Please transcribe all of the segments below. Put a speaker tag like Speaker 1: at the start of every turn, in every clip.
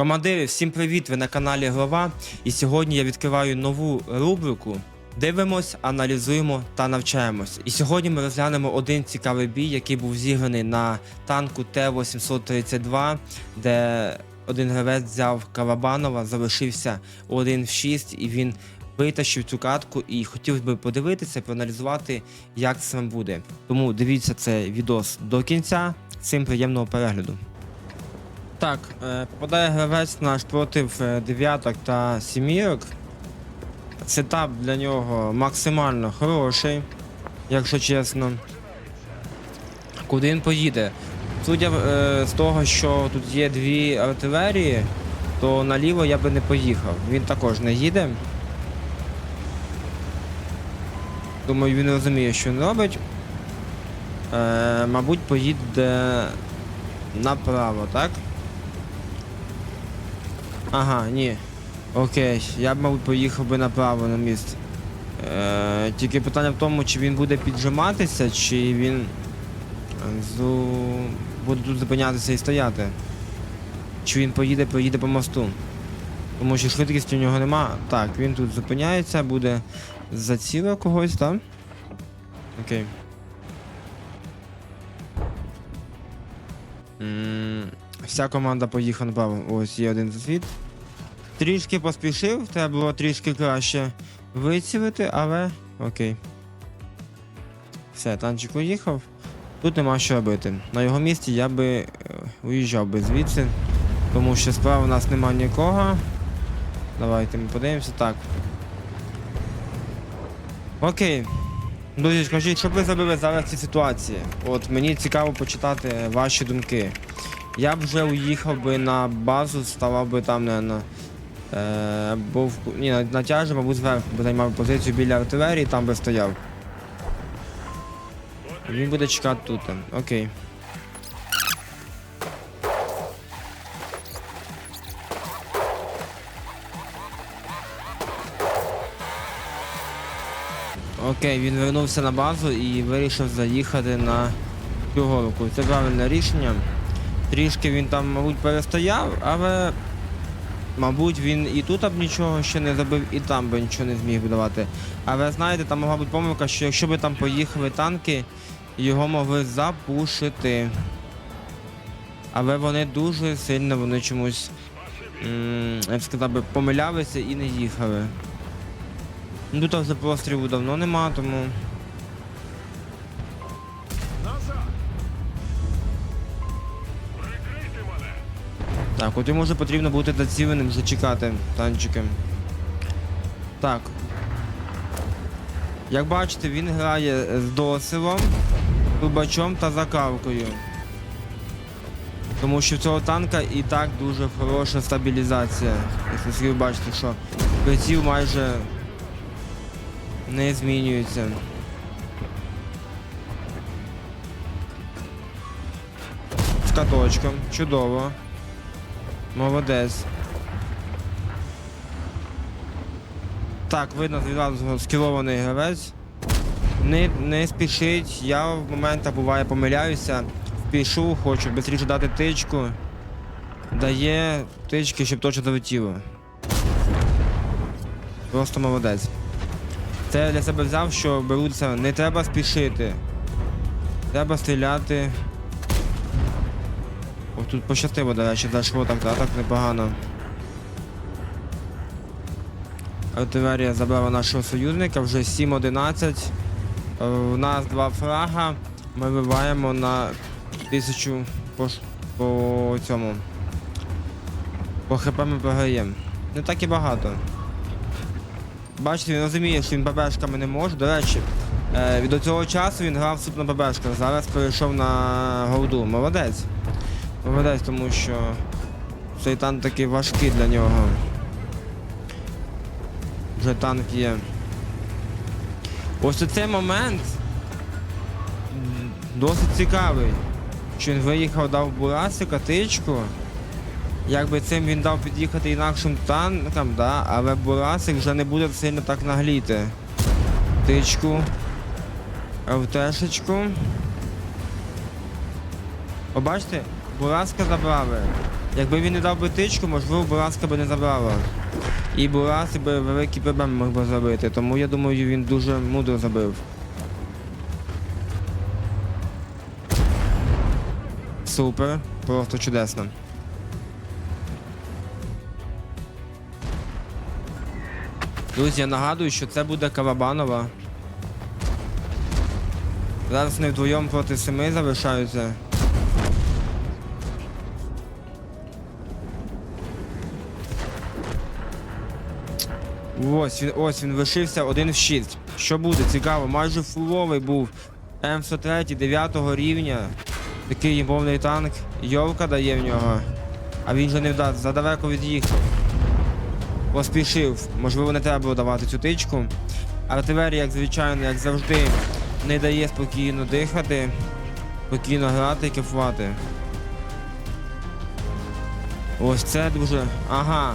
Speaker 1: Командири, всім привіт! Ви на каналі Глава. І сьогодні я відкриваю нову рубрику. Дивимось, аналізуємо та навчаємось. І сьогодні ми розглянемо один цікавий бій, який був зіграний на танку Т-832, де один гравець взяв Карабанова, залишився 1 в 6 і він витащив цю катку і хотів би подивитися, проаналізувати, як це буде. Тому дивіться цей відос до кінця. Всім приємного перегляду. Так, е, попадає гравець наш проти е, дев'яток та сімірок. Сетап для нього максимально хороший, якщо чесно. Куди він поїде? Судя е, з того, що тут є дві артилерії, то наліво я би не поїхав. Він також не їде. Думаю, він розуміє, що він робить. Е, мабуть, поїде направо, так? Ага, ні. Окей, я б, мабуть, поїхав би направо на міст. Е, тільки питання в тому, чи він буде піджиматися, чи він е, зу... буде тут зупинятися і стояти. Чи він поїде, поїде по мосту. Тому що швидкості у нього нема. Так, він тут зупиняється, буде зацілив когось, так? Окей. М, Вся команда поїхала направо. Ось є один засвіт. Трішки поспішив, треба було трішки краще вицілити, але окей. Все, танчик уїхав. Тут нема що робити. На його місці я би е, уїжджав би звідси, тому що справа у нас нема нікого. Давайте ми подивимося. Так. Окей. Друзі, скажіть, що б ви зробили зараз в цій ситуації? От мені цікаво почитати ваші думки. Я б вже уїхав би на базу, ставав би там, не на. Е, був, ні, на, на тяжі, мабуть, зверху би займав позицію біля артилерії, там би стояв. Він буде чекати тут. Окей. Окей, він вернувся на базу і вирішив заїхати на цю горку. Це правильне рішення. Трішки він там, мабуть, перестояв, але Мабуть, він і тут б нічого ще не забив, і там би нічого не зміг давати. Але знаєте, там могла бути помилка, що якщо би там поїхали танки, його могли запушити. Але вони дуже сильно вони чомусь, я б сказав би, помилялися і не їхали. Ну тут вже пострілу давно нема, тому. Так, от йому вже потрібно бути заціленим, зачекати танчики. Так. Як бачите, він грає з досилом, трубачом та закавкою. Тому що в цього танка і так дуже хороша стабілізація. Якщо ви бачите, що приціл майже не змінюється. З каточком. Чудово. Молодець. Так, видно відразу скілований гравець. Не, не спішить, я в моментах буває помиляюся. Пішу, хочу швидше дати тичку. Дає тички, щоб точно залетіло. Просто молодець. Це я для себе взяв, що беруться, не треба спішити. Треба стріляти. О, тут пощастило, до речі, зайшло так, да, так непогано. Артилерія забрала нашого союзника, вже 7-11. Е, У нас два фрага. Ми вибиваємо на тисячу по, по цьому. По хп ми програємо. Не так і багато. Бачите, він розуміє, що він ББшками не може. До речі, е, від цього часу він грав суп на ББшках. Зараз перейшов на голду. Молодець. Молодець, тому що цей танк такий важкий для нього. Вже танк є. Ось цей момент досить цікавий. Що він виїхав, дав Бурасика тичку. Якби цим він дав під'їхати інакшим танкам, да, але Бурасик вже не буде сильно так нагліти. Тичку. ЛТшечку. Побачите, Бураска забрали. Якби він не дав би тичку, можливо, Бураска би не забрала. І Бурас би великі проблеми мог би зробити, тому я думаю, він дуже мудро забив. Супер, просто чудесно. Друзі, я нагадую, що це буде Карабанова. Зараз вони вдвоєм проти семи залишаються. Ось він, ось він лишився один в 6. Що буде? Цікаво, майже фуловий був М103 9 рівня. Такий мовний танк. Йовка дає в нього. А він же не вдасть, задалеко від'їхав. Поспішив. Можливо, не треба було давати цю тичку. Артилерія, як звичайно, як завжди, не дає спокійно дихати, спокійно грати і кайфувати. Ось це дуже. Ага.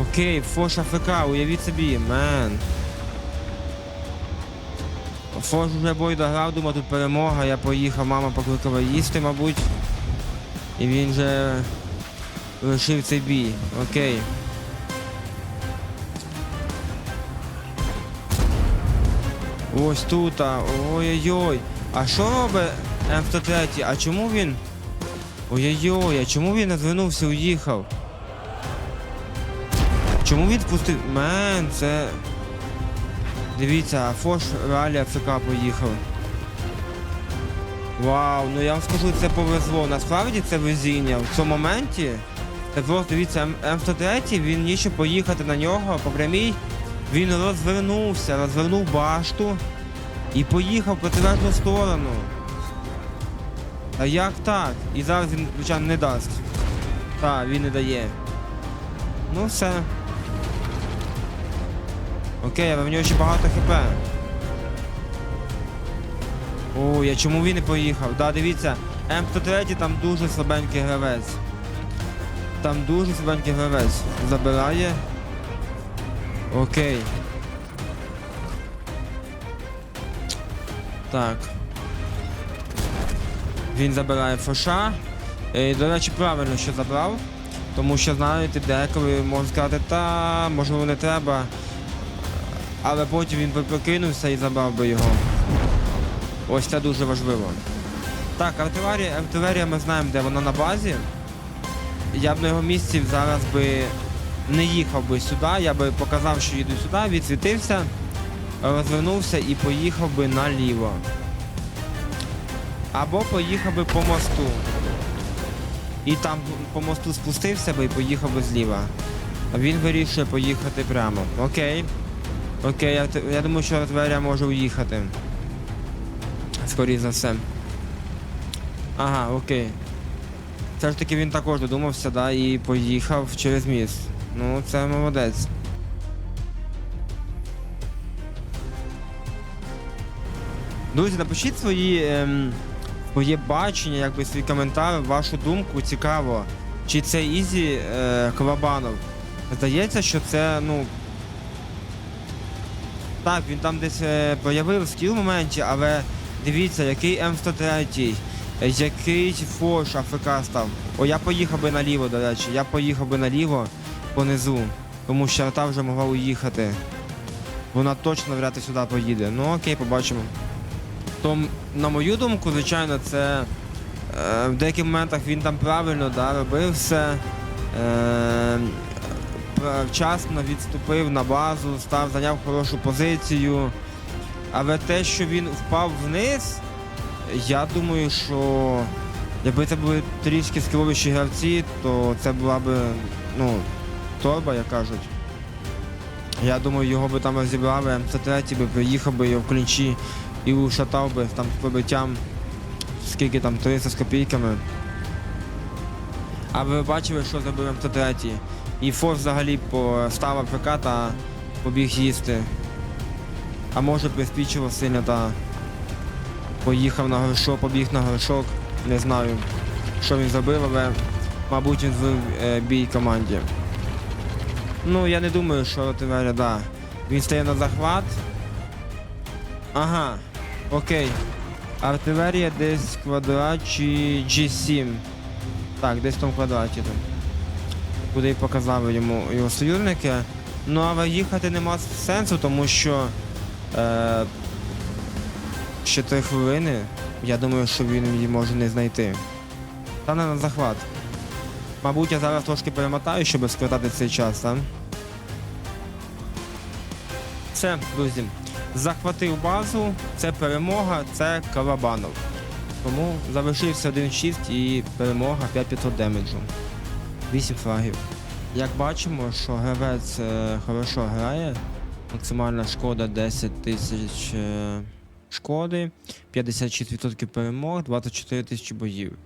Speaker 1: Окей, Фош АФК, уявіть собі, мен. Фош вже бой дограв, думав, тут перемога, я поїхав, мама покликала їсти, мабуть. І він же лишив цей бій. Окей. Ось тут, а, ой-ой-ой. А що робить М103? А чому він? Ой-ой-ой, а чому він не звернувся, уїхав? Чому він впустив? Мен, це. Дивіться, Фош реалі АФК поїхав. Вау, ну я вам скажу, це повезло. Насправді це везіння. В цьому моменті. Це просто дивіться, М- М103, він ніщо поїхати на нього по прямій. Він розвернувся, розвернув башту і поїхав в протилежну сторону. А як так? І зараз він, звичайно, не дасть. Так, він не дає. Ну все. Окей, але в нього ще багато хп. Ой, а чому він не поїхав? Да, дивіться, М103 там дуже слабенький гравець. Там дуже слабенький гравець. Забирає. Окей. Так. Він забирає фоша. Е, До речі, правильно, що забрав. Тому що, знаєте, деколи можна сказати, та можливо не треба. Але потім він би прокинувся і забрав би його. Ось це дуже важливо. Так, артилерія, артилерія ми знаємо, де вона на базі. Я б на його місці зараз би не їхав би сюди, я би показав, що їду сюди, відсвітився, розвернувся і поїхав би наліво. Або поїхав би по мосту. І там по мосту спустився би і поїхав би зліва. Він вирішує поїхати прямо. Окей. Окей, я, я думаю, що артилерія може уїхати. Скоріше за все. Ага, окей. Все ж таки він також додумався, да, і поїхав через міст. Ну, це молодець. Друзі, напишіть свої ем, своє бачення, якби свій коментар, вашу думку, цікаво. Чи це Ізі е, Колобанов? Здається, що це, ну. Так, він там десь е, проявив скіл в моменті, але дивіться, який М103, е, який Фош АФК став. О, я поїхав би наліво, до речі, я поїхав би наліво понизу, тому що та вже могла уїхати. Вона точно вряд ли сюди поїде. Ну окей, побачимо. То, на мою думку, звичайно, це е, в деяких моментах він там правильно да, робив все. Е, вчасно відступив на базу, став, зайняв хорошу позицію. Але те, що він впав вниз, я думаю, що якби це були трішки скіловіші гравці, то це була би, ну, торба, як кажуть. Я думаю, його би там розібрали, М103 би приїхав би його в клінчі і ушатав би там з побиттям, скільки там, 300 з копійками. А ви бачили, що зробив М103? І Форс взагалі постав АФК та побіг їсти. А може приспічило сильно та поїхав на горшок, побіг на горшок. Не знаю, що він зробив, але мабуть він звив е, бій команді. Ну, я не думаю, що артилерія, да. Він стає на захват. Ага, окей. Артилерія десь в квадраті G7. Так, десь в тому квадраті там. Куди показали йому його союзники. Ну але їхати нема сенсу, тому що е, ще три хвилини. Я думаю, що він її може не знайти. Стане на захват. Мабуть, я зараз трошки перемотаю, щоб скоротати цей час, так? Все, друзі. Захватив базу, це перемога, це Карабанов. Тому залишився 1-6 і перемога 5500 демеджу. 8 флагів. Як бачимо, що гравець е, хорошо грає. Максимальна шкода 10 тисяч е, шкоди, 56% перемог, 24 тисячі боїв.